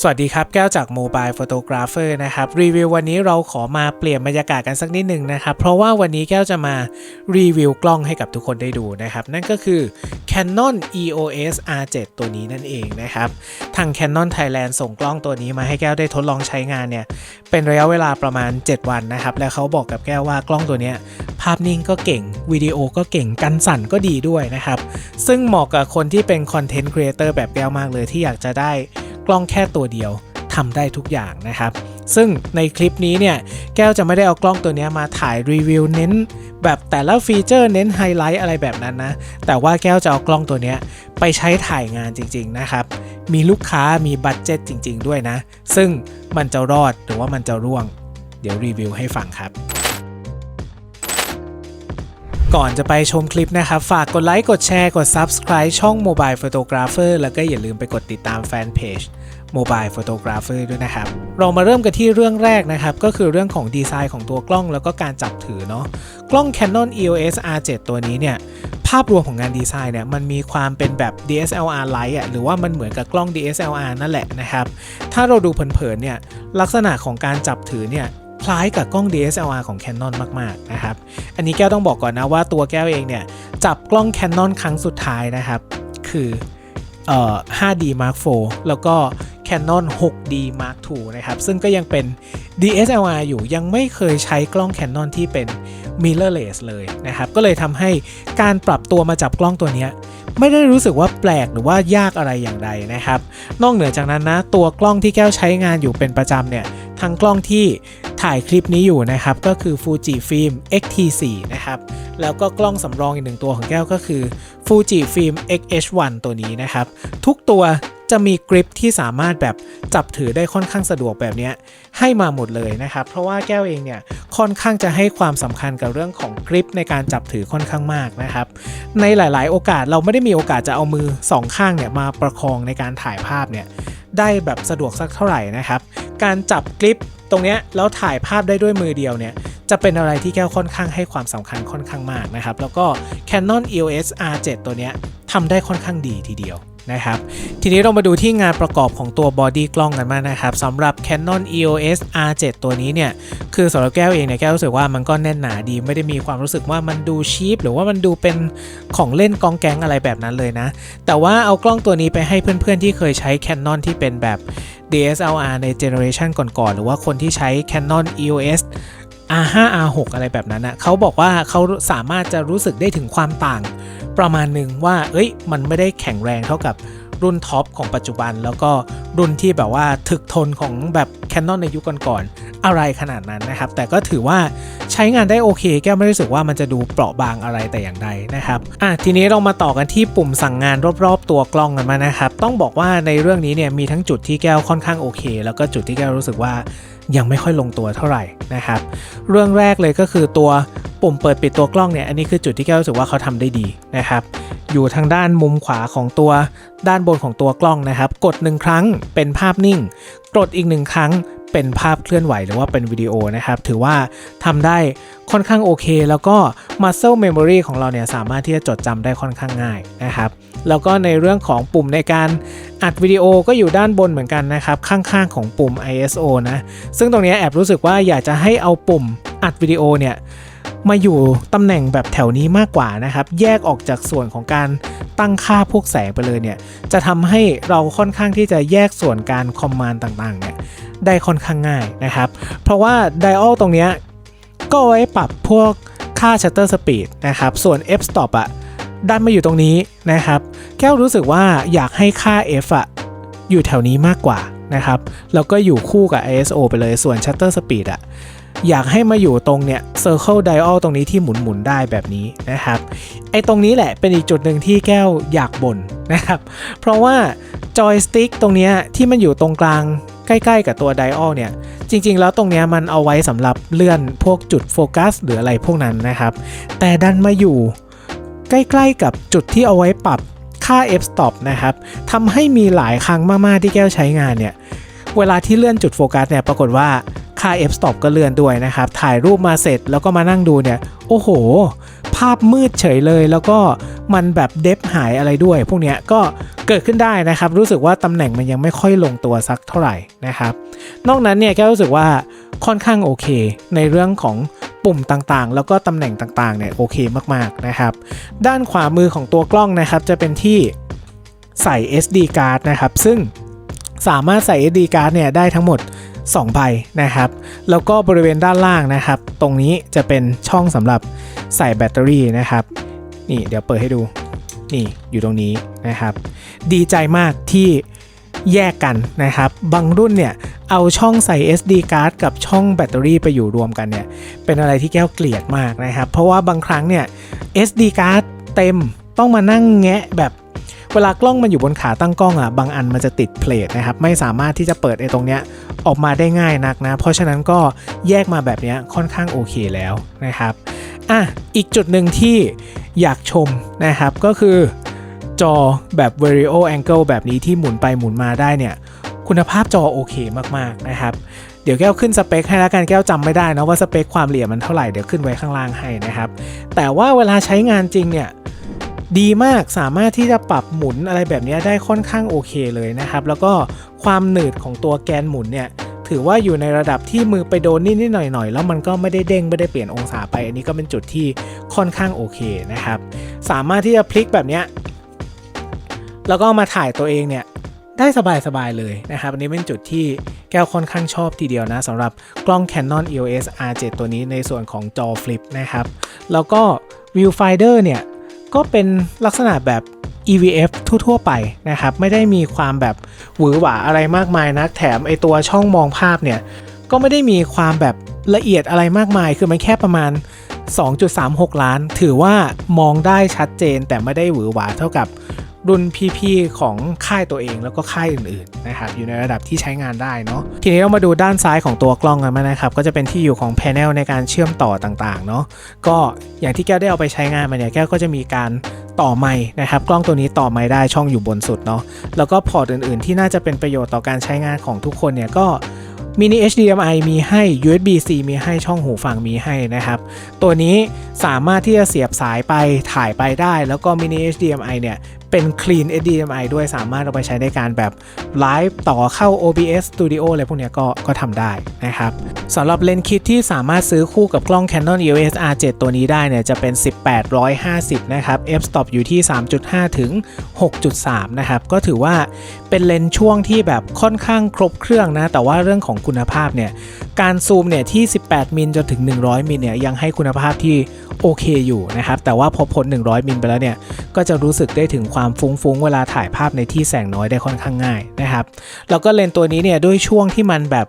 สวัสดีครับแก้วจาก Mobile Photographer นะครับรีวิววันนี้เราขอมาเปลี่ยนบรรยากาศกันสักนิดหนึ่งนะครับเพราะว่าวันนี้แก้วจะมารีวิวกล้องให้กับทุกคนได้ดูนะครับนั่นก็คือ Canon EOS R7 ตัวนี้นั่นเองนะครับทาง Canon Thailand ส่งกล้องตัวนี้มาให้แก้วได้ทดลองใช้งานเนี่ยเป็นระยะเวลาประมาณ 7 วันนะครับแล้วเขาบอกกับแก้วว่ากล้องตัวนี้ภาพนิ่งก็เก่งวิดีโอก็เก่งกันสั่นก็ดีด้วยนะครับซึ่งเหมาะกับคนที่เป็นคอนเทนต์ครีเอเตอร์แบบแก้วมากเลยที่อยากจะได้ กล้องแค่ตัวเดียวทำได้ทุกอย่างนะครับ ซึ่งในคลิปนี้เนี่ย แก้วจะไม่ได้เอากล้องตัวนี้มาถ่ายรีวิวเน้น แบบแต่ละฟีเจอร์เน้นไฮไลท์อะไรแบบนั้นนะ แต่ว่าแก้วจะเอากล้องตัวนี้ไปใช้ถ่ายงานจริง ๆ นะครับ มีลูกค้ามีบัตเจ็ตจริง ๆ ด้วยนะ ซึ่งมันจะรอดหรือว่ามันจะร่วง เดี๋ยวรีวิวให้ฟังครับ ก่อนจะไปชมคลิปนะครับ ฝากกดไลค์กดแชร์กด Subscribe ช่อง Mobile Photographer แล้วก็อย่าลืมไปกดติดตามแฟนเพจ Mobile Photographer ด้วยนะครับ เรามาเริ่มกันที่เรื่องแรกนะครับ ก็คือเรื่องของดีไซน์ของตัวกล้องแล้วก็การจับถือเนาะกล้อง Canon EOS R7 ตัวนี้เนี่ยภาพรวมของงานดีไซน์เนี่ยมันมีความเป็นแบบ DSLR Lite อะหรือว่ามันเหมือนกับกล้อง DSLR นั่นแหละนะครับ ถ้าเราดูเผินๆเนี่ยลักษณะของการจับถือเนี่ย คล้ายกับกล้อง DSLR ของ Canon มากๆนะครับ อันนี้แก้วต้องบอกก่อนนะว่าตัวแก้วเองเนี่ยจับกล้อง Canon ครั้งสุดท้ายนะครับ คือเอ่อ 5D Mark IV แล้วก็ Canon 6D Mark II นะครับ ซึ่งก็ยังเป็น DSLR อยู่ยังไม่เคยใช้กล้อง Canon ที่เป็น mirrorless เลยนะครับ ก็เลยทำให้การปรับตัวมาจับกล้องตัวนี้ไม่ได้รู้สึกว่าแปลกหรือว่ายากอะไรอย่างใดนะครับ นอกเหนือจากนั้นนะ ตัวกล้องที่แก้วใช้งานอยู่เป็นประจำเนี่ย ทั้งกล้องที่ ถ่ายคลิปนี้อยู่นะครับ ก็คือ Fuji Film X-T4 นะครับ แล้วก็กล้องสำรองอีกหนึ่งตัวของแก้วก็คือ Fuji Film X-H1 ตัวนี้นะครับ ทุกตัวจะมีกริปที่สามารถแบบจับถือได้ค่อนข้างสะดวกแบบนี้ให้มาหมดเลยนะครับ เพราะว่าแก้วเองเนี่ยค่อนข้างจะให้ความสำคัญกับเรื่องของกริปในการจับถือค่อนข้างมากนะครับ ในหลาย ๆ โอกาสเราไม่ได้มีโอกาสจะเอามือสองข้างเนี่ยมาประคองในการถ่ายภาพเนี่ยได้แบบสะดวกสักเท่าไหร่นะครับ การจับกริป ตรงเนี้ยแล้วถ่ายภาพได้ด้วยมือเดียวเนี่ย จะเป็นอะไรที่แก้วค่อนข้างให้ความสำคัญค่อนข้างมากนะครับ แล้วก็ Canon EOS R7 ตัวเนี้ยทำได้ค่อนข้างดีทีเดียวนะครับทีนี้เรามาดูที่งานประกอบของตัวบอดี้กล้องกันมางนะครับสำหรับ Canon EOS R7 ตัวนี้เนี่ย คือสำหรับแก้วเองเนี่ยแก้วรู้สึกว่ามันก็แน่นหนาดีไม่ได้มีความรู้สึกว่ามันดูชีพหรือว่ามันดูเป็นของเล่นกองแกงอะไรแบบนั้นเลยนะ แต่ว่าเอากล้องตัวนี้ไปให้เพื่อนๆที่เคยใช้ Canon ที่เป็นแบบ DSLR ในเจเนอเรชันก่อนๆ หรือว่าคนที่ใช้ Canon EOS R5 R6 อะไรแบบนั้นนะเขาบอกว่าเขาสามารถจะรู้สึกได้ถึงความต่างประมาณหนึ่งว่า เอ้ย มันไม่ได้แข็งแรงเท่ากับ รุ่นท็อปของปัจจุบัน แล้วก็รุ่นที่แบบว่าถึกทนของแบบ Canon ในยุคก่อนๆอะไรขนาดนั้นนะครับ แต่ก็ถือว่าใช้งานได้โอเค แก้วไม่รู้สึกว่ามันจะดูเปราะบางอะไรแต่อย่างใดนะครับอะทีนี้เรามาต่อกันที่ปุ่มสั่งงานรอบๆ ตัวกล้องกันมานะครับ ต้องบอกว่าในเรื่องนี้เนี่ยมีทั้งจุดที่แก้วค่อนข้างโอเค แล้วก็จุดที่แก้วรู้สึกว่ายังไม่ค่อยลงตัวเท่าไหร่นะครับ เรื่องแรกเลยก็คือตัวปุ่มเปิดปิดตัวกล้องเนี่ย อันนี้คือจุดที่แก้วรู้สึกว่าเขาทำได้ดีนะครับ อยู่ทางด้านมุมขวาของตัวด้านบนของตัวกล้องนะครับ กด 1 ครั้งเป็นภาพนิ่ง กดอีก 1 ครั้งเป็นภาพเคลื่อนไหวหรือว่าเป็นวิดีโอนะครับ ถือว่าทำได้ค่อนข้างโอเค แล้วก็ muscle memory ของเราเนี่ยสามารถที่จะจดจำได้ค่อนข้างง่ายนะครับ แล้วก็ในเรื่องของปุ่มในการอัดวิดีโอก็อยู่ด้านบนเหมือนกันนะครับ ข้างๆของปุ่ม ISO นะ ซึ่งตรงนี้แอบรู้สึกว่าอยากจะให้เอาปุ่มอัดวิดีโอเนี่ย มาอยู่ตำแหน่งแบบแถวนี้มากกว่านะครับ แยกออกจากส่วนของการตั้งค่าพวกแสงไปเลยเนี่ย จะทำให้เราค่อนข้างที่จะแยกส่วนการคอมมานด์ต่างๆเนี่ยได้ค่อนข้างง่ายนะครับ เพราะว่าไดอ l ตรงเนี้ยก็ไว้ปรับพวกค่า shutter speed นะครับ ส่วน f stop อะดันมาอยู่ตรงนี้นะครับ แก้วรู้สึกว่าอยากให้ค่า f อะอยู่แถวนี้มากกว่านะครับ แล้วก็อยู่คู่กับ ISO ไปเลย ส่วน shutter speed อะ อยากให้มาอยู่ตรงเนี่ย circle dial ตรงนี้ที่หมุนหมุนได้แบบนี้นะครับ ไอ้ตรงนี้แหละเป็นอีกจุดหนึ่งที่แก้วอยากบ่นนะครับ เพราะว่าจอยสติ๊กตรงนี้ที่มันอยู่ตรงกลางใกล้ๆกับตัว dial เนี่ย จริงๆ แล้วตรงนี้มันเอาไว้สำหรับเลื่อนพวกจุดโฟกัสหรืออะไรพวกนั้นนะครับ แต่ดันมาอยู่ใกล้ๆกับจุดที่เอาไว้ปรับค่า f stop นะครับทำให้มีหลายครั้งมากๆที่แก้วใช้งานเนี่ย เวลาที่เลื่อนจุดโฟกัสเนี่ยปรากฏว่า ค่า f stop ก็เลื่อนด้วยนะครับ ถ่ายรูปมาเสร็จแล้วก็มานั่งดูเนี่ย โอ้โห ภาพมืดเฉยเลย แล้วก็มันแบบเดฟหายอะไรด้วย พวกเนี้ยก็เกิดขึ้นได้นะครับ รู้สึกว่าตำแหน่งมันยังไม่ค่อยลงตัวสักเท่าไหร่นะครับ นอกนั้นเนี่ยแกรู้สึกว่าค่อนข้างโอเค ในเรื่องของปุ่มต่างๆ แล้วก็ตำแหน่งต่างๆเนี่ยโอเคมากๆนะครับ ด้านขวามือของตัวกล้องนะครับ จะเป็นที่ใส่ SD card นะครับ ซึ่งสามารถใส่ SD card เนี่ยได้ทั้งหมด 2ใบนะครับ แล้วก็บริเวณด้านล่างนะครับ ตรงนี้จะเป็นช่องสำหรับใส่แบตเตอรี่นะครับ นี่เดี๋ยวเปิดให้ดู นี่อยู่ตรงนี้นะครับ ดีใจมากที่แยกกันนะครับ บางรุ่นเนี่ยเอาช่องใส่ SD card กับช่องแบตเตอรี่ไปอยู่รวมกันเนี่ย เป็นอะไรที่แก้วเกลียดมากนะครับ เพราะว่าบางครั้งเนี่ย SD card เต็มต้องมานั่งแงะแบบ เวลากล้องมันอยู่บนขาตั้งกล้องอะบางอันมันจะติดเพลทนะครับไม่สามารถที่จะเปิดไอ้ตรงเนี้ยออกมาได้ง่ายนักนะ เพราะฉะนั้นก็แยกมาแบบเนี้ยค่อนข้างโอเคแล้วนะครับอะอีกจุดหนึ่งที่อยากชมนะครับก็คือจอแบบ Vario Angle แบบนี้ที่หมุนไปหมุนมาได้เนี่ย คุณภาพจอโอเคมากๆนะครับ เดี๋ยวแก้วขึ้นสเปคให้แล้วกันแก้วจำไม่ได้นะว่าสเปคความละเอียดมันเท่าไหร่เดี๋ยวขึ้นไว้ข้างล่างให้นะครับ แต่ว่าเวลาใช้งานจริงเนี่ย ดีมากสามารถที่จะปรับหมุนอะไรแบบนี้ได้ค่อนข้างโอเคเลยนะครับ แล้วก็ความหนืดของตัวแกนหมุนเนี่ยถือว่าอยู่ในระดับที่มือไปโดนนิดๆหน่อยๆ แล้วมันก็ไม่ได้เด้งไม่ได้เปลี่ยนองศาไป อันนี้ก็เป็นจุดที่ค่อนข้างโอเคนะครับ สามารถที่จะพลิกแบบนี้แล้วก็มาถ่ายตัวเองเนี่ยได้สบายๆเลยนะครับ อันนี้เป็นจุดที่แก้วค่อนข้างชอบทีเดียวนะสำหรับกล้อง Canon EOS R7 ตัวนี้ในส่วนของจอฟลิปนะครับ แล้วก็ Viewfinder เนี่ย ก็เป็นลักษณะแบบ EVF ทั่ว ๆ ไปนะครับ ไม่ได้มีความแบบหวือหวาอะไรมากมายนะแถมไอตัวช่องมองภาพเนี่ย ก็ไม่ได้มีความแบบละเอียดอะไรมากมาย คือมันแค่ประมาณ 2.36 ล้าน ถือว่ามองได้ชัดเจนแต่ไม่ได้หวือหวาเท่ากับ รุ่นพี่ๆของค่ายตัวเองแล้วก็ค่ายอื่นๆนะครับอยู่ในระดับที่ใช้งานได้เนาะทีนี้เรามาดูด้านซ้ายของตัวกล้องกันมานะครับก็จะเป็นที่อยู่ของแผงในการเชื่อมต่อต่างๆเนาะก็อย่างที่แก้วได้เอาไปใช้งานมาเนี่ยแก้วก็จะมีการต่อไมค์นะครับกล้องตัวนี้ต่อไมค์ได้ช่องอยู่บนสุดเนาะแล้วก็พอร์ตอื่นๆ ที่น่าจะเป็นประโยชน์ต่อการใช้งานของทุกคนเนี่ยก็มินิ HDMI มีให้ USB-C มีให้ช่องหูฟังมีให้นะครับ ตัวนี้สามารถที่จะเสียบสายไปถ่ายไปได้ แล้วก็มินิ HDMI เนี่ย เป็น Clean HDMI ด้วยสามารถเอาไปใช้ในการแบบไลฟ์ต่อเข้า OBS Studio อะไรพวกนี้ก็ก็ทำได้นะครับสำหรับเลนส์คิดที่สามารถซื้อคู่กับกล้อง Canon EOS R7 ตัวนี้ได้เนี่ยจะเป็น 18-150 นะครับ f-stop อยู่ที่ 3.5 ถึง 6.3 นะครับ ก็ถือว่าเป็นเลนส์ช่วงที่แบบค่อนข้างครบเครื่องนะ แต่ว่าเรื่องของคุณภาพเนี่ย การซูมเนี่ยที่ 18 มิลจนถึง 100 มิลเนี่ยยังให้คุณภาพที่โอเคอยู่นะครับ แต่ว่าพอพ้น 100 มิลไปแล้วเนี่ย ก็จะรู้สึกได้ถึงความฟุ้งๆ เวลาถ่ายภาพในที่แสงน้อยได้ค่อนข้างง่ายนะครับ แล้วก็เลนส์ตัวนี้เนี่ยด้วยช่วงที่มันแบบ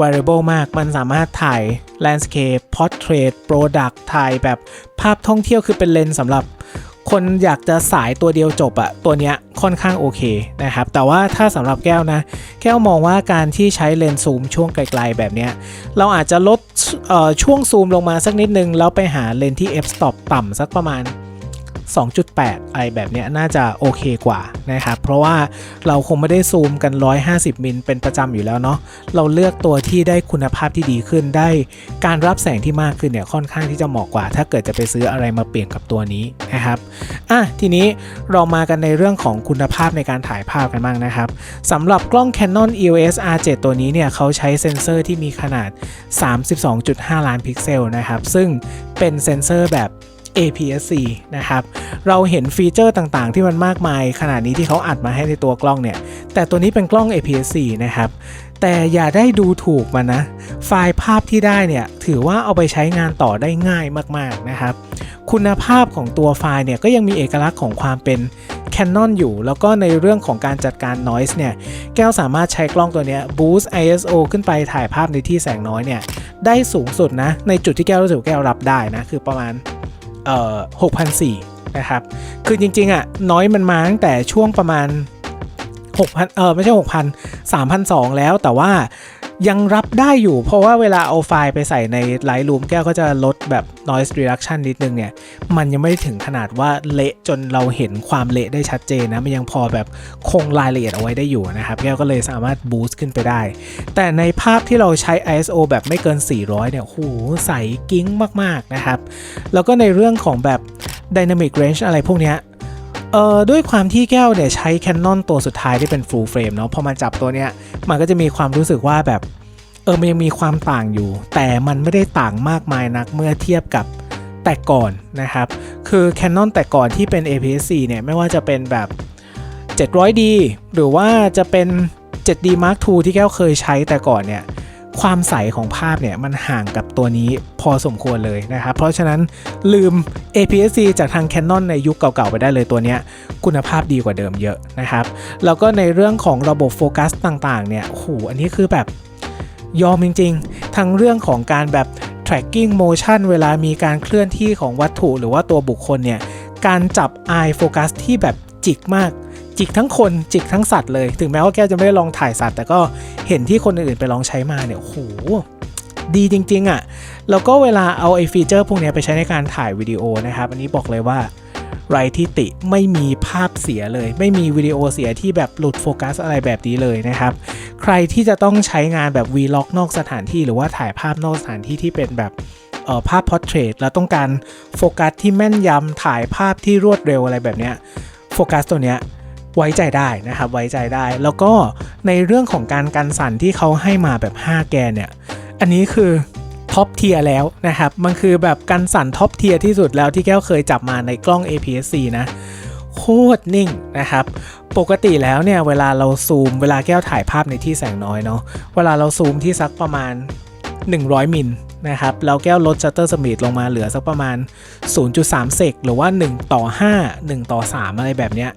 variable มาก มันสามารถถ่าย landscape portrait product ถ่ายแบบภาพท่องเที่ยวคือเป็นเลนส์สำหรับคนอยากจะสายตัวเดียวจบอะตัวเนี้ยค่อนข้างโอเคนะครับ แต่ว่าถ้าสำหรับแก้วนะ แก้วมองว่าการที่ใช้เลนส์ซูมช่วงไกลๆแบบเนี้ย เราอาจจะลดเอ่อช่วงซูมลงมาสักนิดนึง แล้วไปหาเลนส์ที่ f stop ต่ำสักประมาณ 2.8 อะไรแบบเนี้ยน่าจะโอเคกว่านะครับ เพราะว่าเราคงไม่ได้ซูมกัน 150 มิลเป็นประจำอยู่แล้วเนาะ เราเลือกตัวที่ได้คุณภาพที่ดีขึ้นได้การรับแสงที่มากขึ้นเนี่ยค่อนข้างที่จะเหมาะกว่า ถ้าเกิดจะไปซื้ออะไรมาเปลี่ยนกับตัวนี้นะครับอะทีนี้เรามากันในเรื่องของคุณภาพในการถ่ายภาพกันบ้างนะครับสำหรับกล้อง Canon EOS R7 ตัวนี้เนี่ยเขาใช้เซ็นเซอร์ที่มีขนาด 32.5 ล้านพิกเซลนะครับซึ่งเป็นเซ็นเซอร์แบบ APS-C นะครับ เราเห็นฟีเจอร์ต่างๆ ที่มันมากมาย ขนาดนี้ที่เขาอัดมาให้ในตัวกล้องเนี่ย แต่ตัวนี้เป็นกล้อง APS-C นะครับ แต่อย่าได้ดูถูกมันนะ ไฟล์ภาพที่ได้เนี่ย ถือว่าเอาไปใช้งานต่อได้ง่ายมากๆนะครับ คุณภาพของตัวไฟล์เนี่ยก็ยังมีเอกลักษณ์ของความเป็น Canon อยู่ แล้วก็ในเรื่องของการจัดการ noise เนี่ย แก้วสามารถใช้กล้องตัวนี้ boost ISO ขึ้นไปถ่ายภาพในที่แสงน้อยเนี่ย ได้สูงสุดนะ ในจุดที่แก้วรู้สึกแก้วรับได้นะ คือประมาณ เอ่อ6,004นะครับ คือจริงๆอะน้อยมันมาตั้งแต่ช่วงประมาณ6,000เออไม่ใช่6,000 3,200 แล้วแต่ว่า ยังรับได้อยู่ เพราะว่าเวลาเอาไฟล์ไปใส่ใน Lightroom แก้วก็จะลดแบบ noise reduction นิดนึงเนี่ย มันยังไม่ถึงขนาดว่าเละจนเราเห็นความเละได้ชัดเจนนะ มันยังพอแบบคงรายละเอียดเอาไว้ได้อยู่นะครับ แก้วก็เลยสามารถ boost ขึ้นไปได้ แต่ในภาพที่เราใช้ ISO แบบไม่เกิน 400 เนี่ยโหใสกิ้งมาก ๆ นะครับ แล้วก็ในเรื่องของแบบ Dynamic Range อะไรพวกเนี้ย เอ่อด้วยความที่แก้วเนี่ยใช้ Canon ตัวสุดท้ายที่เป็น full frame เนาะพอมาจับตัวเนี้ยมันก็จะมีความรู้สึกว่าแบบเออมันยังมีความต่างอยู่ แต่มันไม่ได้ต่างมากมายนักเมื่อเทียบกับแต่ก่อนนะครับ คือ Canon แต่ก่อนที่เป็น APS-C เนี่ยไม่ว่าจะเป็นแบบ 700D หรือว่าจะเป็น 7D Mark II ที่แก้วเคยใช้แต่ก่อนเนี่ย ความใสของภาพเนี่ยมันห่างกับตัวนี้พอสมควรเลยนะครับ เพราะฉะนั้นลืม APS-C จากทาง Canon ในยุคเก่าๆ ไปได้เลยตัวเนี้ยคุณภาพดีกว่าเดิมเยอะนะครับ แล้วก็ในเรื่องของระบบโฟกัสต่างๆ เนี่ยโอ้โหอันนี้คือแบบยอมจริงๆ ทั้งเรื่องของการแบบ tracking motion เวลามีการเคลื่อนที่ของวัตถุหรือว่าตัวบุคคลเนี่ย การจับ eye focus ที่แบบจิกมาก จิกทั้งคนจิกทั้งสัตว์เลย ถึงแม้ว่าแก้วจะไม่ได้ลองถ่ายสัตว์ แต่ก็เห็นที่คนอื่นๆไปลองใช้มาเนี่ยโหดีจริงๆอะ่ะ แล้วก็เวลาเอาไอ้ฟีเจอร์พวกนี้ไปใช้ในการถ่ายวิดีโอนะครับ อันนี้บอกเลยว่าไรที่ติไม่มีภาพเสียเลย ไม่มีวิดีโอเสียที่แบบหลุดโฟกัสอะไรแบบนี้เลยนะครับ ใครที่จะต้องใช้งานแบบ Vlog นอกสถานที่หรือว่าถ่ายภาพนอกสถานที่ที่เป็นแบบภาพพอร์เทรตแล้วต้องการโฟกัสที่แม่นยำถ่ายภาพที่รวดเร็วอะไรแบบเนี้ยโฟกัสตัวเนี้ย ไว้ใจได้นะครับไว้ใจได้ แล้วก็ในเรื่องของการกันสั่นที่เขาให้มาแบบ 5 แกนเนี่ย อันนี้คือท็อปเทียร์แล้วนะครับ มันคือแบบกันสั่นท็อปเทียร์ที่สุดแล้วที่แก้วเคยจับมาในกล้อง APS-C นะ โคตรนิ่งนะครับ ปกติแล้วเนี่ย เวลาเราซูม เวลาแก้วถ่ายภาพในที่แสงน้อยเนาะ เวลาเราซูมที่สักประมาณ 100 มิลนะครับ แล้วแก้วลดชัตเตอร์สปีดลงมาเหลือสักประมาณ 0.3 เซกหรือว่า 1 ต่อ 5 1 ต่อ 3 อะไรแบบเนี้ย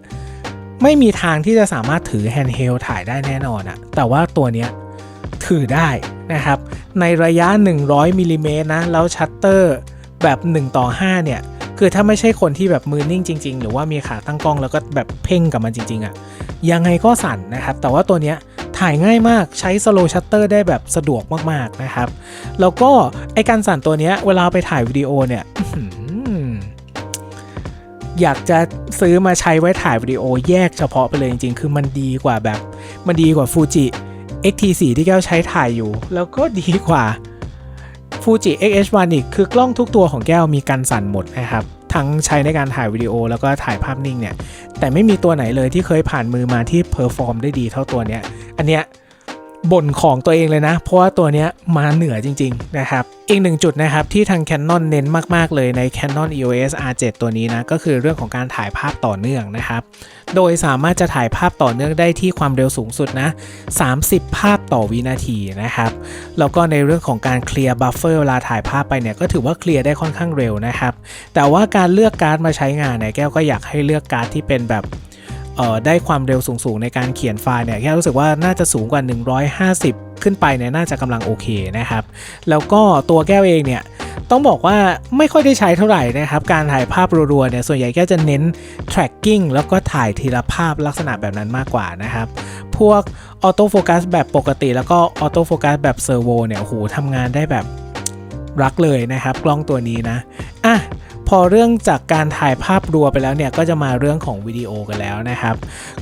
ไม่มีทางที่จะสามารถถือแฮนด์เฮลถ่ายได้แน่นอนอะแต่ว่าตัวเนี้ยถือได้นะครับ ในระยะ 100มิลลิเมตรนะ แล้วชัตเตอร์แบบ 1 ต่อ 5 เนี่ย คือถ้าไม่ใช่คนที่แบบมือนิ่งจริง ๆ หรือว่ามีขาตั้งกล้องแล้วก็แบบเพ่งกับมันจริง ๆอะ่ะ ยังไงก็สั่นนะครับ แต่ว่าตัวเนี้ยถ่ายง่ายมากใช้สโลชัตเตอร์ได้แบบสะดวกมาก ๆ นะครับ แล้วก็ไอการสั่นตัวเนี้ยเวลาไปถ่ายวิดีโอเนี่ย อยากจะซื้อมาใช้ไว้ถ่ายวิดีโอแยกเฉพาะไปเลยจริงๆ คือมันดีกว่าแบบ มันดีกว่าฟูจิ XT4 ที่แก้วใช้ถ่ายอยู่ แล้วก็ดีกว่า Fuji X-H1 อีกคือกล้องทุกตัวของแก้วมีกันสั่นหมดนะครับ ทั้งใช้ในการถ่ายวิดีโอแล้วก็ถ่ายภาพนิ่งเนี่ย แต่ไม่มีตัวไหนเลยที่เคยผ่านมือมาที่เพอร์ฟอร์มได้ดีเท่าตัวเนี้ย อันเนี้ย บ่นของตัวเองเลยนะ เพราะว่าตัวนี้มาเหนือจริง ๆ นะครับ อีกหนึ่งจุดนะครับ ที่ทาง Canon เน้นมาก ๆ เลยใน Canon EOS R7 ตัวนี้นะ ก็คือเรื่องของการถ่ายภาพต่อเนื่องนะครับ โดยสามารถจะถ่ายภาพต่อเนื่องได้ที่ความเร็วสูงสุดนะ 30 ภาพต่อวินาทีนะครับ แล้วก็ในเรื่องของการเคลียร์บัฟเฟอร์เวลาถ่ายภาพไปเนี่ยก็ถือว่าเคลียร์ได้ค่อนข้างเร็วนะครับ แต่ว่าการเลือกการ์ดมาใช้งานเนี่ยแก้วก็อยากให้เลือกการ์ดที่เป็นแบบ ได้ความเร็วสูงๆ ในการเขียนไฟล์เนี่ยแก้วรู้สึกว่าน่าจะสูงกว่า 150 ขึ้นไปเนี่ยน่าจะกำลังโอเคนะครับ แล้วก็ตัวแก้วเองเนี่ยต้องบอกว่าไม่ค่อยได้ใช้เท่าไหร่นะครับ การถ่ายภาพรัวๆเนี่ยส่วนใหญ่แก้วจะเน้น tracking แล้วก็ถ่ายทีละภาพลักษณะแบบนั้นมากกว่านะครับ พวกออโต้โฟกัสแบบปกติ แล้วก็ออโต้โฟกัสแบบเซอร์โวเนี่ยโอ้โหทำงานได้แบบรักเลยนะครับ กล้องตัวนี้นะอะ พอเรื่องจากการถ่ายภาพรัวไปแล้วเนี่ยก็จะมาเรื่องของวิดีโอกันแล้วนะครับ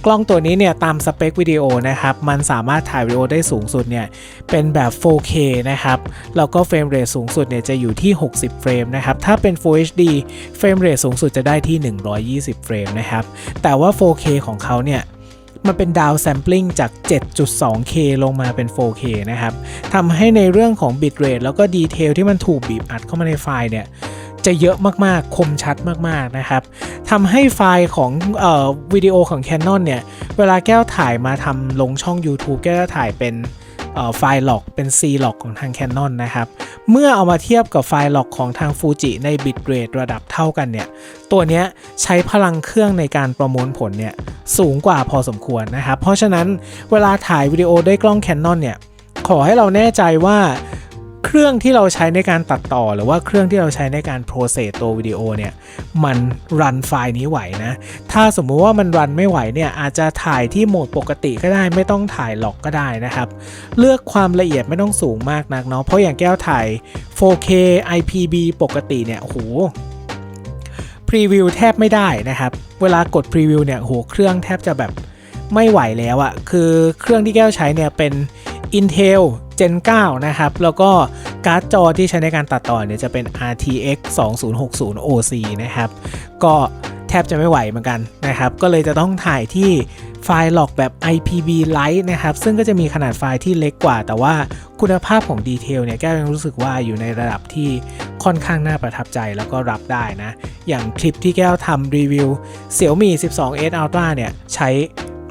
กล้องตัวนี้เนี่ยตามสเปควิดีโอนะครับมันสามารถถ่ายวิดีโอได้สูงสุดเนี่ยเป็นแบบ 4K นะครับแล้วก็เฟรมเรทสูงสุดเนี่ยจะอยู่ที่ 60 เฟรมนะครับถ้าเป็น Full HD เฟรมเรทสูงสุดจะได้ที่ 120 เฟรมนะครับแต่ว่า 4K ของเขาเนี่ยมันเป็นดาวแซมปลิ n งจาก 7.2K ลงมาเป็น 4K นะครับทำให้ในเรื่องของบิตเรทแล้วก็ดีเทลที่มันถูกบีบอัดเข้ามาในไฟล์เนี่ย จะเยอะมากๆ คมชัดมากๆนะครับทำให้ไฟล์ของออวิดีโอของ Canon เนี่ย เวลาแก้วถ่ายมาทำลงช่อง YouTube แก้วถ่ายเป็นไฟล์ล็อกเป็น C ล็อกของทาง Canon นะครับ เมื่อเอามาเทียบกับไฟล์ล็อกของทาง Fuji ในบิตเรทระดับเท่ากันเนี่ย ตัวเนี้ยใช้พลังเครื่องในการประมวลผลเนี่ย สูงกว่าพอสมควรนะครับ เพราะฉะนั้นเวลาถ่ายวิดีโอด้วยกล้อง Canon เนี่ย ขอให้เราแน่ใจว่า เครื่องที่เราใช้ในการตัดต่อหรือว่าเครื่องที่เราใช้ในการโปรเซสตัววิดีโอเนี่ยมันรันไฟล์นี้ไหวนะ ถ้าสมมุติว่ามันรันไม่ไหวเนี่ยอาจจะถ่ายที่โหมดปกติก็ได้ไม่ต้องถ่ายหลอกก็ได้นะครับ เลือกความละเอียดไม่ต้องสูงมากนักเนาะเพราะอย่างแก้วถ่าย 4K IPB ปกติเนี่ยโอ้โหพรีวิวแทบไม่ได้นะครับ เวลากดพรีวิวเนี่ยโหเครื่องแทบจะแบบไม่ไหวแล้วอะคือเครื่องที่แก้วใช้เนี่ยเป็น Intel Gen 9 นะครับ แล้วก็การ์ดจอที่ใช้ในการตัดต่อเนี่ยจะเป็น RTX 2060 OC นะครับ ก็แทบจะไม่ไหวเหมือนกันนะครับ ก็เลยจะต้องถ่ายที่ไฟล์หลอกแบบ IPV Lite นะครับ ซึ่งก็จะมีขนาดไฟล์ที่เล็กกว่า แต่ว่าคุณภาพของดีเทลเนี่ยแก้วยังรู้สึกว่าอยู่ในระดับที่ค่อนข้างน่าประทับใจแล้วก็รับได้นะ อย่างคลิปที่แก้วทำรีวิว Xiaomi 12s Ultra เนี่ยใช้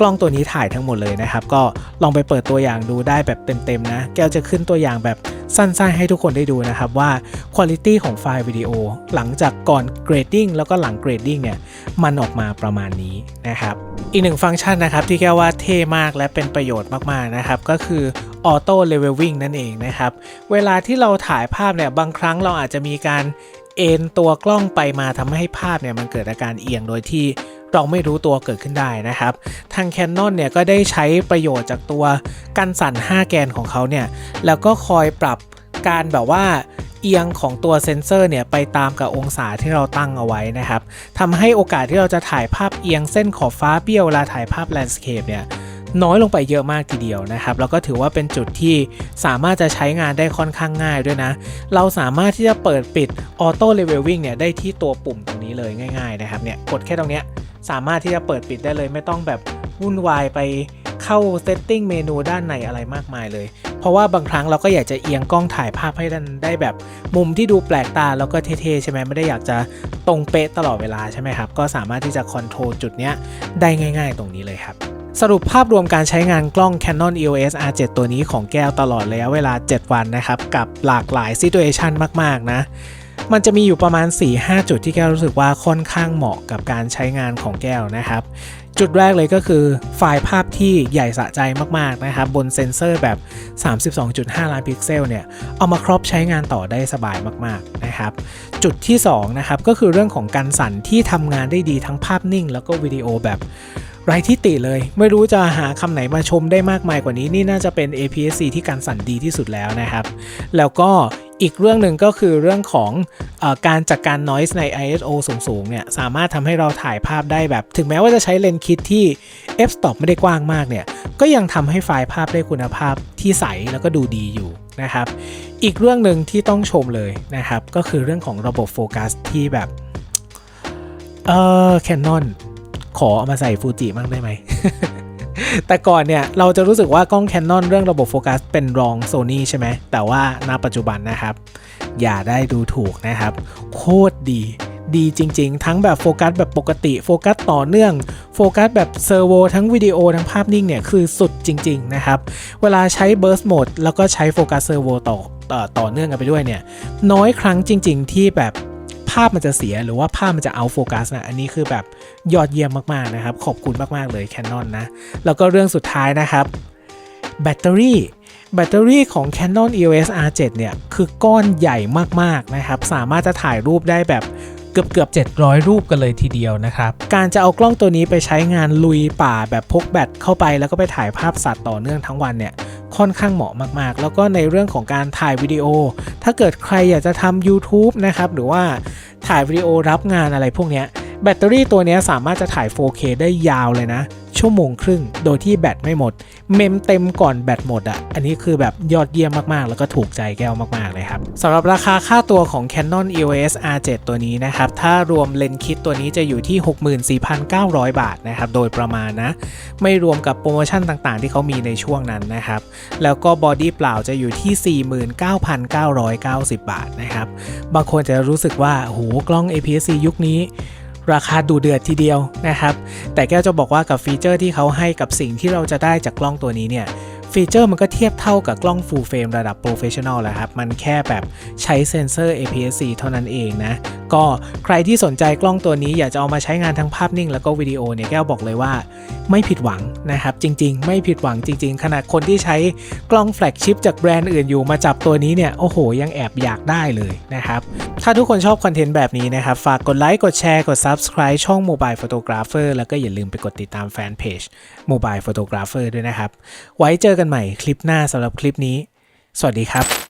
กล้องตัวนี้ถ่ายทั้งหมดเลยนะครับ ก็ลองไปเปิดตัวอย่างดูได้แบบเต็มๆนะ แก้วจะขึ้นตัวอย่างแบบสั้นๆ ให้ทุกคนได้ดูนะครับว่าคุณภาพของไฟล์วิดีโอ หลังจากก่อนเกรดดิ้งแล้วก็หลังเกรดดิ้งเนี่ยมันออกมาประมาณนี้นะครับ อีกหนึ่งฟังก์ชันนะครับที่แก้วว่าเท่มากและเป็นประโยชน์มากๆนะครับก็คือ Auto Leveling นั่นเองนะครับ เวลาที่เราถ่ายภาพเนี่ยบางครั้งเราอาจจะมีการเอ็นตัวกล้องไปมาทำให้ภาพเนี่ยมันเกิดอาการเอียงโดยที่ เราไม่รู้ตัวเกิดขึ้นได้นะครับ ทาง Canon เนี่ยก็ได้ใช้ประโยชน์จากตัวกันสั่น 5 แกนของเขาเนี่ย แล้วก็คอยปรับการแบบว่าเอียงของตัวเซนเซอร์เนี่ยไปตามกับองศาที่เราตั้งเอาไว้นะครับทำให้โอกาสที่เราจะถ่ายภาพเอียงเส้นขอบฟ้าเบี้ยวเวลาถ่ายภาพแลนด์สเคปเนี่ยน้อยลงไปเยอะมากทีเดียวนะครับ แล้วก็ถือว่าเป็นจุดที่สามารถจะใช้งานได้ค่อนข้างง่ายด้วยนะ เราสามารถที่จะเปิดปิด Auto Leveling เนี่ยได้ที่ตัวปุ่มตรงนี้เลยง่าย ๆ นะครับเนี่ยกดแค่ตรงเนี้ย สามารถที่จะเปิดปิดได้เลย ไม่ต้องแบบวุ่นวายไปเข้า Setting เมนูด้านในอะไรมากมายเลย เพราะว่าบางครั้งเราก็อยากจะเอียงกล้องถ่ายภาพให้ได้แบบมุมที่ดูแปลกตาแล้วก็เท่ๆใช่ไหมไม่ได้อยากจะตรงเป๊ะตลอดเวลาใช่ไหมครับ ก็สามารถที่จะคอนโทรลจุดเนี้ยได้ง่าย ๆ ตรงนี้เลยครับสรุปภาพรวมการใช้งานกล้อง Canon EOS R7 ตัวนี้ของแก้วตลอดระยะเวลา 7 วันนะครับ กับหลากหลายซิ t u เอชันมาก ๆ นะ มันจะมีอยู่ประมาณ 4-5 จุดที่แก้วรู้สึกว่าค่อนข้างเหมาะกับการใช้งานของแก้วนะครับ จุดแรกเลยก็คือไฟล์ภาพที่ใหญ่สะใจมาก ๆ นะครับ บนเซนเซอร์แบบ 32.5 ล้านพิกเซลเนี่ย เอามาครอบใช้งานต่อได้สบายมาก ๆ นะครับ จุดที่2นะครับก็คือเรื่องของการสั่นที่ทำงานได้ดีทั้งภาพนิ่ง แล้วก็วิดีโอแบบไร้ที่ติเลย ไม่รู้จะหาคำไหนมาชมได้มากมายกว่านี้ นี่น่าจะเป็น APS-C ที่การสั่นดีที่สุดแล้วนะครับ แล้วก็ อีกเรื่องหนึ่งก็คือเรื่องของอการจัดการ noise ใน ISO สูงๆเนี่ยสามารถทำให้เราถ่ายภาพได้แบบ ถึงแม้ว่าจะใช้เลนส์คิดที่ f-stop ไม่ได้กว้างมากเนี่ยก็ยังทำให้ไฟล์ภาพได้คุณภาพที่ใสแล้วก็ดูดีอยู่นะครับ อีกเรื่องหนึ่งที่ต้องชมเลยนะครับ ก็คือเรื่องของระบบโฟกัสที่แบบเออ Canon ขอเอามาใส่ฟูจิบ้างได้ไหม แต่ก่อนเนี่ย เราจะรู้สึกว่ากล้อง Canon เรื่องระบบโฟกัสเป็นรอง Sony ใช่ไหม แต่ว่าณปัจจุบันนะครับ อย่าได้ดูถูกนะครับ โคตรดีดีจริง ๆ ทั้งแบบโฟกัสแบบปกติโฟกัสต่อเนื่องโฟกัสแบบเซอร์โวทั้งวิดีโอทั้งภาพนิ่งเนี่ย คือสุดจริง ๆ นะครับ เวลาใช้ Burst Mode แล้วก็ใช้โฟกัสเซอร์โวต่อต่อต่อเนื่องกันไปด้วยเนี่ย น้อยครั้งจริง ๆ ที่แบบ ภาพมันจะเสียหรือว่าภาพมันจะเอาโฟกัสนะ อันนี้คือแบบยอดเยี่ยมมากๆนะครับ ขอบคุณมากๆเลย Canon นะ แล้วก็เรื่องสุดท้ายนะครับ แบตเตอรี่แบตเตอรี่ของ Canon EOS R7 เนี่ย คือก้อนใหญ่มากๆนะครับ สามารถจะถ่ายรูปได้แบบเกือบเกือบ700 รูปกันเลยทีเดียวนะครับ การจะเอากล้องตัวนี้ไปใช้งานลุยป่าแบบพกแบตเข้าไปแล้วก็ไปถ่ายภาพสัตว์ต่อเนื่องทั้งวันเนี่ยค่อนข้างเหมาะมากๆ แล้วก็ในเรื่องของการถ่ายวิดีโอ ถ้าเกิดใครอยากจะทำ YouTube นะครับ หรือว่า ถ่ายวิดีโอรับงานอะไรพวกเนี้ยแบตเตอรี่ตัวนี้สามารถจะถ่าย 4K ได้ยาวเลยนะชั่วโมงครึ่ง โดยที่แบตไม่หมด เมมเต็มก่อนแบตหมดอะ่ะ อันนี้คือแบบยอดเยี่ยมมากๆ แล้วก็ถูกใจแก้วมากๆเลยครับสำหรับราคาค่าตัวของ Canon EOS R7 ตัวนี้นะครับ ถ้ารวมเลนส์คิดตัวนี้จะอยู่ที่ 64,900 บาทนะครับ โดยประมาณนะ ไม่รวมกับโปรโมชั่นต่างๆ ที่เขามีในช่วงนั้นนะครับ แล้วก็บอดี้เปล่าจะอยู่ที่ 49,990 บาทนะครับ บางคนจะรู้สึกว่าโหกล้อง APS-C ยุคนี้ ราคาดูเดือดทีเดียวนะครับ แต่แก้วจะบอกว่ากับฟีเจอร์ที่เขาให้กับสิ่งที่เราจะได้จากกล้องตัวนี้เนี่ยฟีเจอร์มันก็เทียบเท่ากับกล้อง Full Frame ระดับ Professional แหละครับ มันแค่แบบใช้เซนเซอร์ APS-C เท่านั้นเองนะ ก็ใครที่สนใจกล้องตัวนี้อยากจะเอามาใช้งานทั้งภาพนิ่งแล้วก็วิดีโอเนี่ยแก้วบอกเลยว่า ไม่ผิดหวังนะครับ จริง ๆ ไม่ผิดหวังจริง ๆ ขนาดคนที่ใช้กล้องแฟลกชิพจากแบรนด์อื่นอยู่มาจับตัวนี้เนี่ยโอ้โห ยังแอบอยากได้เลยนะครับ ถ้าทุกคนชอบคอนเทนต์แบบนี้นะครับ ฝากกดไลค์กดแชร์กด Subscribe ช่อง Mobile Photographer แล้วก็อย่าลืมไปกดติดตามแฟนเพจ Mobile Photographer ด้วยนะครับ ไว้เจอกันใหม่คลิปหน้าสำหรับคลิปนี้ สวัสดีครับ